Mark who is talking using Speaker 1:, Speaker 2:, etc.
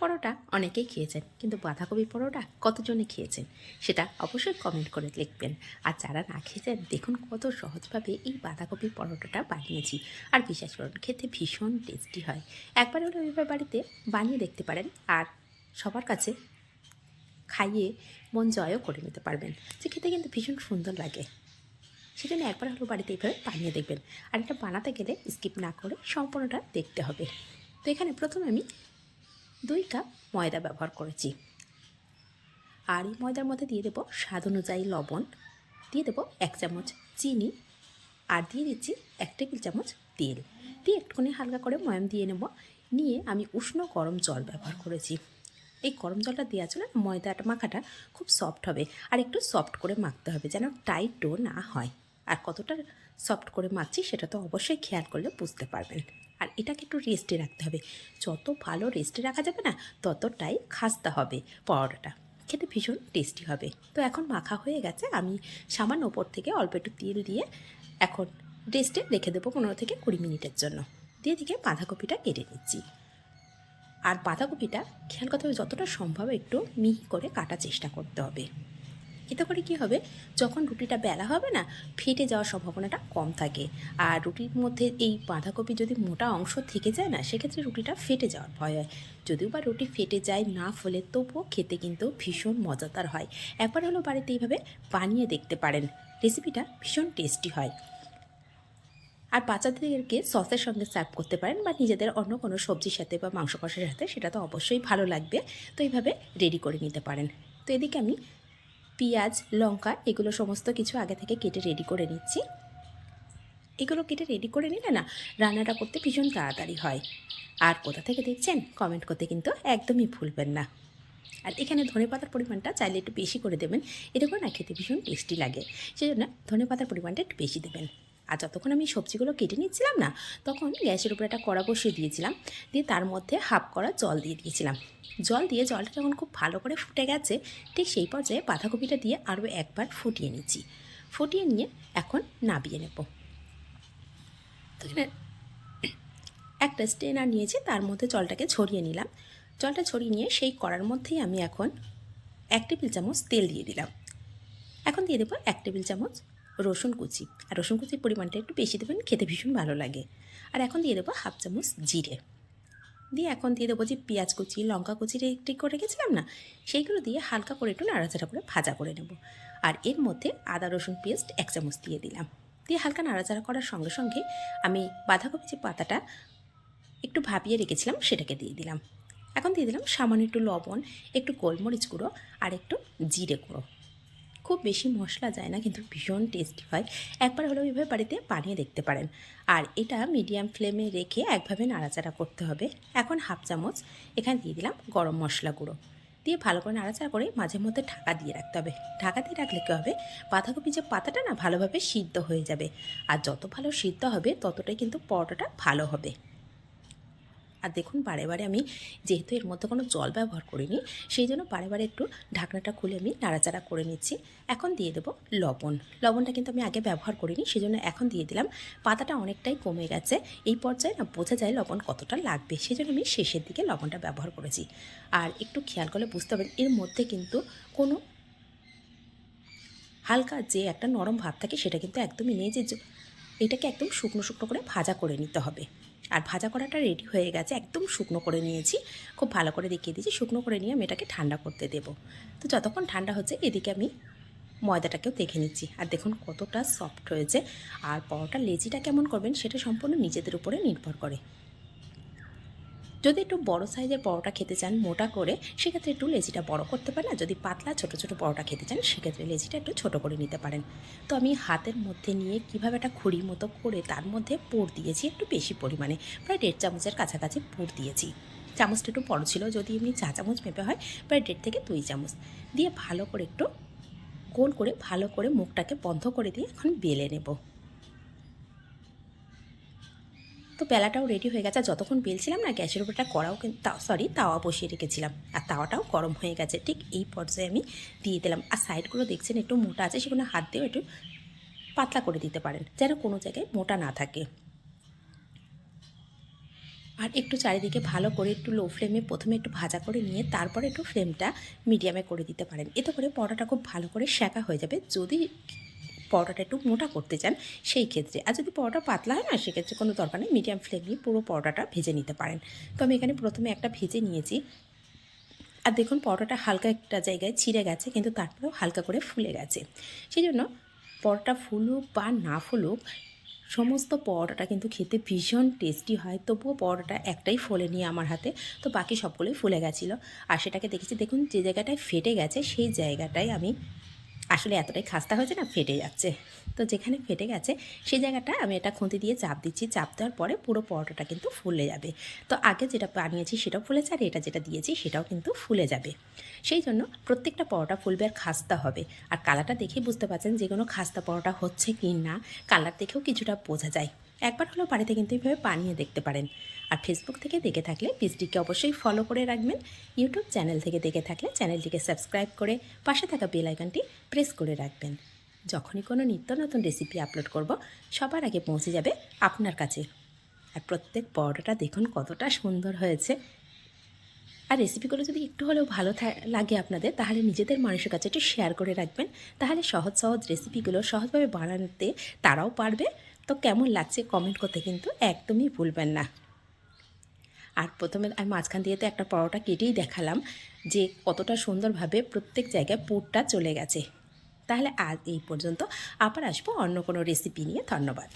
Speaker 1: পরোটা অনেকেই খেয়েছেন, কিন্তু বাঁধাকপি পরোটা কতজনে খেয়েছেন সেটা অবশ্যই কমেন্ট করে লিখবেন। আর যারা না খেয়েছেন, দেখুন কত সহজভাবে এই বাঁধাকপি পরোটাটা বানিয়েছি। আর বিশ্বাস করুন, খেতে ভীষণ টেস্টি হয়। একবার হলে এবার বাড়িতে বানিয়ে দেখতে পারেন আর সবার কাছে খাইয়ে মন জয়ও করে নিতে পারবেন। যে খেতে কিন্তু ভীষণ সুন্দর লাগে। সেজন্য একবার হলো বাড়িতে এইভাবে বানিয়ে দেখবেন। আর এটা বানাতে গেলে স্কিপ না করে সম্পূর্ণটা দেখতে হবে। তো এখানে প্রথমে আমি দুই কাপ ময়দা ব্যবহার করেছি। আর এই ময়দার মধ্যে দিয়ে দেবো স্বাদ অনুযায়ী লবণ, দিয়ে দেবো এক চামচ চিনি আর দিয়ে দিচ্ছি এক টেবিল চামচ তেল। দিয়ে একটুখানি হালকা করে ময়াম দিয়ে নেব। নিয়ে আমি উষ্ণ গরম জল ব্যবহার করেছি। এই গরম জলটা দেওয়ার জন্য ময়দাটা মাখাটা খুব সফট হবে। আর একটু সফট করে মাখতে হবে যেন টাইট ডো না হয়। আর কতটা সফট করে মাখছি সেটা তো অবশ্যই খেয়াল করলে বুঝতে পারবেন। আর এটাকে একটু রেস্টে রাখতে হবে। যত ভালো রেস্টে রাখা যাবে না, ততটাই খাস্তা হবে পরোটাটা। খেতে ভীষণ টেস্টি হবে। তো এখন মাখা হয়ে গেছে। আমি সামান্য ওপর থেকে অল্প একটু তেল দিয়ে এখন রেস্টে রেখে দেবো পনেরো থেকে কুড়ি মিনিটের জন্য। দিয়ে দিকে বাঁধাকপিটা কেটে নিচ্ছি। আর বাঁধাকপিটা খেয়াল করতে হবে, যতটা সম্ভব একটু মিহি করে কাটার চেষ্টা করতে হবে। এতে করে কী হবে? যখন রুটিটা বেলা হবে না, ফেটে যাওয়ার সম্ভাবনাটা কম থাকে। আর রুটির মধ্যে এই বাঁধাকপি যদি মোটা অংশ থেকে যায় না, সেক্ষেত্রে রুটিটা ফেটে যাওয়ার ভয় হয়। যদিও বা রুটি ফেটে যায় না ফলে, তবুও খেতে কিন্তু ভীষণ মজাদার হয়। একবার হলো বাড়িতে এইভাবে বানিয়ে দেখতে পারেন। রেসিপিটা ভীষণ টেস্টি হয়। আর বাচ্চাদেরকে সসের সঙ্গে সার্ভ করতে পারেন বা নিজেদের অন্য কোনো সবজির সাথে বা মাংস কষার সাথে, সেটা তো অবশ্যই ভালো লাগবে। তো এইভাবে রেডি করে নিতে পারেন। তো এদিকে আমি পেঁয়াজ, লঙ্কা, এগুলো সমস্ত কিছু আগে থেকে কেটে রেডি করে নিচ্ছি। এগুলো কেটে রেডি করে নিলে না, রান্নাটা করতে ভীষণ তাড়াতাড়ি হয়। আর কোথা থেকে দেখছেন কমেন্ট করতে কিন্তু একদমই ভুলবেন না। আর এখানে ধনে পাতার পরিমাণটা চাইলে একটু বেশি করে দেবেন এরকম না খেতে ভীষণ টেস্টি লাগে। সেই জন্য ধনে পাতার পরিমাণটা একটু বেশি দেবেন। আর যতক্ষণ আমি সবজিগুলো কেটে নিচ্ছিলাম না, তখন গ্যাসের উপরে একটা কড়া বসিয়ে দিয়েছিলাম। দিয়ে তার মধ্যে হাফ করা জল দিয়ে দিয়েছিলাম। জল দিয়ে জলটা যখন খুব ভালো করে ফুটে গেছে, ঠিক সেই পর্যায়ে বাঁধাকপিটা দিয়ে আরও একবার ফুটিয়ে নিচ্ছি। ফুটিয়ে নিয়ে এখন নাবিয়ে নেব। একটা স্টেনার নিয়েছি, তার মধ্যে জলটাকে ছড়িয়ে নিলাম। জলটা ছড়িয়ে নিয়ে সেই কড়ার মধ্যেই আমি এখন এক টেবিল চামচ তেল দিয়ে দিলাম। এখন দিয়ে দেবো এক টেবিল চামচ রসুন কুচি। আর রসুন কুচির পরিমাণটা একটু বেশি দেবেন, খেতে ভীষণ ভালো লাগে। আর এখন দিয়ে দেবো হাফ চামচ জিরে। দিয়ে এখন দিয়ে দেবো যে পেঁয়াজ কুচি, লঙ্কা কুচি রেডি করে রেখেছিলাম না, সেইগুলো দিয়ে হালকা করে একটু নাড়াচাড়া করে ভাজা করে নেব। আর এর মধ্যে আদা, রসুন পেস্ট এক চামচ দিয়ে দিলাম। দিয়ে হালকা নাড়াচাড়া করার সঙ্গে সঙ্গে আমি বাঁধাকপি যে পাতাটা একটু ভাবিয়ে রেখেছিলাম, সেটাকে দিয়ে দিলাম। এখন দিয়ে দিলাম সামান্য একটু লবণ, একটু গোলমরিচ গুঁড়ো আর একটু জিরে গুঁড়ো। খুব বেশি মশলা যায় না, কিন্তু ভীষণ টেস্টি হয়। একবার হলেও এভাবে বাড়িতে বানিয়ে দেখতে পারেন। আর এটা মিডিয়াম ফ্লেমে রেখে একভাবে নাড়াচাড়া করতে হবে। এখন হাফ চামচ, এখানে দিয়ে দিলাম গরম মশলা গুঁড়ো। দিয়ে ভালো করে নাড়াচাড়া করে মাঝে মধ্যে ঢাকা দিয়ে রাখতে হবে। ঢাকা দিয়ে রাখলে কী হবে? বাঁধাকপি যে পাতাটা না, ভালোভাবে সিদ্ধ হয়ে যাবে। আর যত ভালো সিদ্ধ হবে, ততটাই কিন্তু পরোটাটা ভালো হবে। আর দেখুন, বারে বারে আমি যেহেতু এর মধ্যে কোনো জল ব্যবহার করিনি, সেই জন্য বারে বারে একটু ঢাকনাটা খুলে আমি নাড়াচাড়া করে নিচ্ছি। এখন দিয়ে দেবো লবণ। লবণটা কিন্তু আমি আগে ব্যবহার করিনি সেই জন্য এখন দিয়ে দিলাম। পাতাটা অনেকটাই কমে গেছে। এই পর্যায়ে না বোঝা যায় লবণ কতটা লাগবে সেই জন্য আমি শেষের দিকে লবণটা ব্যবহার করেছি। আর একটু খেয়াল করলে বুঝতে পারবেন, এর মধ্যে কিন্তু কোনো হালকা যে একটা নরম ভাব থাকে, সেটা কিন্তু একদমই নেই যে এটাকে একদম শুকনো শুকনো করে ভাজা করে নিতে হবে। আর ভাজা করাটা রেডি হয়ে গেছে, একদম শুকনো করে নিয়েছি। খুব ভালো করে দেখিয়ে দিয়েছি, শুকনো করে নিয়ে আমি এটাকে ঠান্ডা করতে দেব। তো যতক্ষণ ঠান্ডা হচ্ছে, এদিকে আমি ময়দাটাকেও দেখে নিচ্ছি। আর দেখুন কতটা সফট হয়েছে। আর পরোটা লেজিটা কেমন করবেন, সেটা সম্পূর্ণ নিজেদের উপরে নির্ভর করে। যদি একটু বড় সাইজের পরোটা খেতে চান মোটা করে, সেক্ষেত্রে একটু লেজিটা বড় করতে পারেন। আর যদি পাতলা ছোট ছোট পরোটা খেতে চান, সেক্ষেত্রে লেজিটা একটু ছোট করে নিতে পারেন। তো আমি হাতের মধ্যে নিয়ে কীভাবে একটা খুঁড়ির মতো করে তার মধ্যে পুর দিয়েছি, একটু বেশি পরিমাণে। প্রায় দেড় চামচের কাছাকাছি পুর দিয়েছি। চামচটা একটু বড় ছিল, যদি এমনি চা চামচ মেপে হয়, প্রায় দেড় থেকে দুই চামচ। দিয়ে ভালো করে একটু গোল করে, ভালো করে মুখটাকে বন্ধ করে দিয়ে এখন বেলে নেব। তো বেলাটাও রেডি হয়ে গেছে। আর যতক্ষণ বেলছিলাম না, গ্যাসের উপরটা কড়াও কিন্তু সরি তাওয়া বসিয়ে রেখেছিলাম। আর তাওয়াটাও গরম হয়ে গেছে। ঠিক এই পর্যায়ে আমি দিয়ে দিলাম। আর সাইডগুলো দেখছেন, একটু মোটা আছে, সেগুলো হাত দিয়েও একটু পাতলা করে দিতে পারেন, যেন কোনো জায়গায় মোটা না থাকে। আর একটু চারিদিকে ভালো করে একটু লো ফ্লেমে প্রথমে একটু ভাজা করে নিয়ে, তারপরে একটু ফ্লেমটা মিডিয়ামে করে দিতে পারেন। এতে করে পরোটাটা খুব ভালো করে শেখা হয়ে যাবে। যদি পরোটাটা একটু মোটা করতে চান, সেই ক্ষেত্রে। আর যদি পরোটা পাতলা হয় না, সেক্ষেত্রে কোনো দরকার নেই মিডিয়াম ফ্লেমে পুরো পরোটাটা ভেজে নিতে পারেন। তো আমি এখানে প্রথমে একটা ভেজে নিয়েছি। আর দেখুন পরোটাটা হালকা একটা জায়গায় ছিঁড়ে গেছে, কিন্তু তারপরেও হালকা করে ফুলে গেছে। সেই জন্য পরোটা ফুলুক বা না ফুলুক, সমস্ত পরোটাটা কিন্তু খেতে ভীষণ টেস্টি হয়। তবুও পরোটা একটাই ফোলে নিয়ে আমার হাতে, তো বাকি সবগুলোই ফুলে গেছিল। আর সেটাকে দেখেছি, দেখুন, যে জায়গাটায় ফেটে গেছে, সেই জায়গাটায় আমি আসলে এতটাই খাস্তা হয়েছে না, ফেটে যাচ্ছে। তো যেখানে ফেটে গেছে, সেই জায়গাটা আমি এটা খুঁতি দিয়ে চাপ দিচ্ছি। চাপ দেওয়ার পরে পুরো পরোটাটা কিন্তু ফুলে যাবে। তো আগে যেটা বানিয়েছি সেটাও ফুলেছে, আর এটা যেটা দিয়েছি সেটাও কিন্তু ফুলে যাবে। সেই জন্য প্রত্যেকটা পরোটা ফুলবে আর খাস্তা হবে। আর কালারটা দেখেই বুঝতে পারছেন যে কোনো খাস্তা পরোটা হচ্ছে কি না, কালার দেখেও কিছুটা বোঝা যায়। একবার হলেও বাড়িতে কিন্তু এইভাবে বানিয়ে দেখতে পারেন। আর ফেসবুক থেকে দেখে থাকলে পেজটিকে অবশ্যই ফলো করে রাখবেন। ইউটিউব চ্যানেল থেকে দেখে থাকলে চ্যানেলটিকে সাবস্ক্রাইব করে পাশে থাকা বেল আইকনটি প্রেস করে রাখবেন। যখনই কোনো নিত্য নতুন রেসিপি আপলোড করব, সবার আগে পৌঁছে যাবে আপনার কাছে। আর প্রত্যেক পরোটাটা দেখুন কতটা সুন্দর হয়েছে। আর রেসিপিগুলো যদি একটু হলেও ভালো লাগে আপনাদের, তাহলে নিজেদের মানুষের কাছে একটু শেয়ার করে রাখবেন। তাহলে সহজ সহজ রেসিপিগুলো সহজভাবে বানাতে তারাও পারবে। তো কেমন লাগছে কমেন্ট করতে কিন্তু একদমই ভুলবেন না। আর প্রথমে আমি মাঝখান দিয়ে তো একটা পরোটা কেটেই দেখালাম যে কতটা সুন্দরভাবে প্রত্যেক জায়গায় পুরটা চলে গেছে। তাহলে আজ এই পর্যন্ত, আবার আসব অন্য কোনো রেসিপি নিয়ে। ধন্যবাদ।